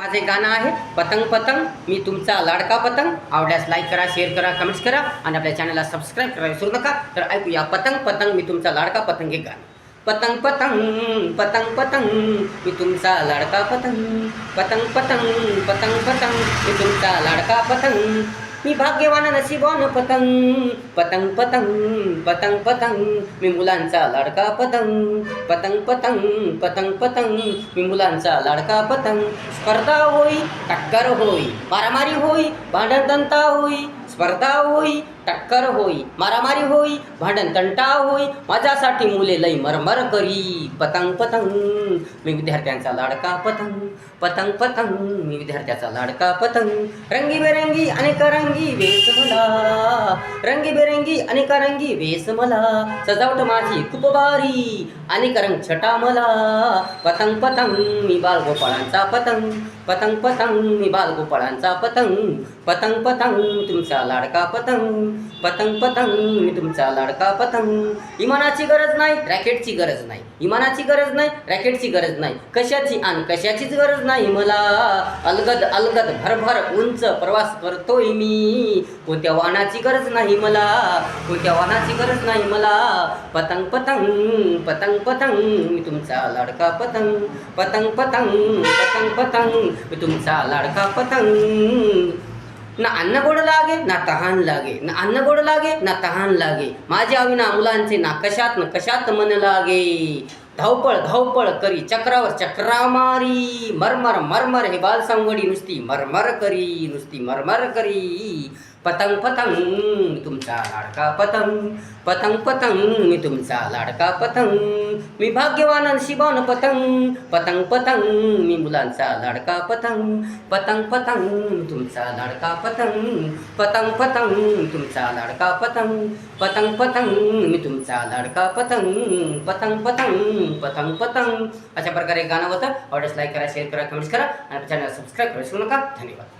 माझे गाणं आहे पतंग पतंग. मी तुमचा लाडका पतंग. आवडल्यास लाईक करा शेअर करा कमेंट्स करा आणि आपल्या चॅनलला सबस्क्राईब करा विसरू नका. तर ऐकूया पतंग पतंग. मी तुमचा लाडका पतंग हे गाणं. पतंग पतंग पतंग पतंग. मी तुमचा लाडका पतंग. पतंग पतंग पतंग पतंग. मी तुमचा लाडका पतंग. मी भाग्यवान नशिबान पतंग पतंग पतंग पतंग पतंग. मी मुलांचा लाडका पतंग पतंग पतंग पतंग पतंग. मी मुलांचा लाडका पतंग. स्पर्धा होई टक्कर होई. मारामारी होई भांडण होई. स्पर्धा होई टक्कर होई मारामारी होई भांडण तंटा होई माझ्यासाठी मुले लई मरमर करी. पतंग पतंग मी विद्यार्थ्यांचा लाडका पतंग पतंग पतंग मी विद्यार्थ्याचा लाडका पतंग. रंगीबेरंगी अनेक रंगी वेस मला. रंगीबेरंगी अनेक रंगी वेस मला. सजावट माझी खूप भारी अनेक रंग छटा मला. पतंग पतंग मी बालगोपाळांचा पतंग. पतंग पतंग मी बालगोपाळांचा पतंग. पतंग पतंग तुमचा लाडका पतंग. पतंग पतंग मी तुमचा लाडका पतंग. इमानाची गरज नाही रॅकेटची गरज नाही. इमानाची गरज नाही रॅकेटची गरज नाही. कशाची आणि कशाचीच गरज नाही मला. अलगद अलगद भरभर उंच प्रवास करतोय मी. कोणत्या वाहनाची गरज नाही मला? कोणत्या वाहनाची गरज नाही मला? पतंग पतंग पतंग पतंग मी तुमचा लाडका पतंग. पतंग पतंग पतंग पतंग मी तुमचा लाडका पतंग. ना अन्न गोड लागे ना तहान लागे. ना अन्न गोड लागे ना तहान लागे. माझ्या अविना मुलांचे ना कशात न कशात मन लागे. धावपळ धावपळ करी चक्रावर चक्रामारी मरमर मरमर हे बालसांगडी नुसती मरमर करी नुसती मरमर करी. पतंग पतंग मी तुमचा लाडका पतंग. पतंग पतंग मी तुमचा लाडका पतंग. मी भाग्यवान शिबान पतंग. पतंग पतंग मी मुलांचा लाडका पतंग. पतंग पतंग तुमचा लाडका पतंग. पतंग पतंग तुमचा लाडका पतंग. पतंग पतंग मी तुमचा लाडका पतंग. पतंग पतंग पतंग पतंग। अशा प्रकारे गाणं होतं. ऑडियन्स लाईक करा शेअर करा कमेंट्स करा आणि चॅनल सबस्क्राईब करू नका. धन्यवाद.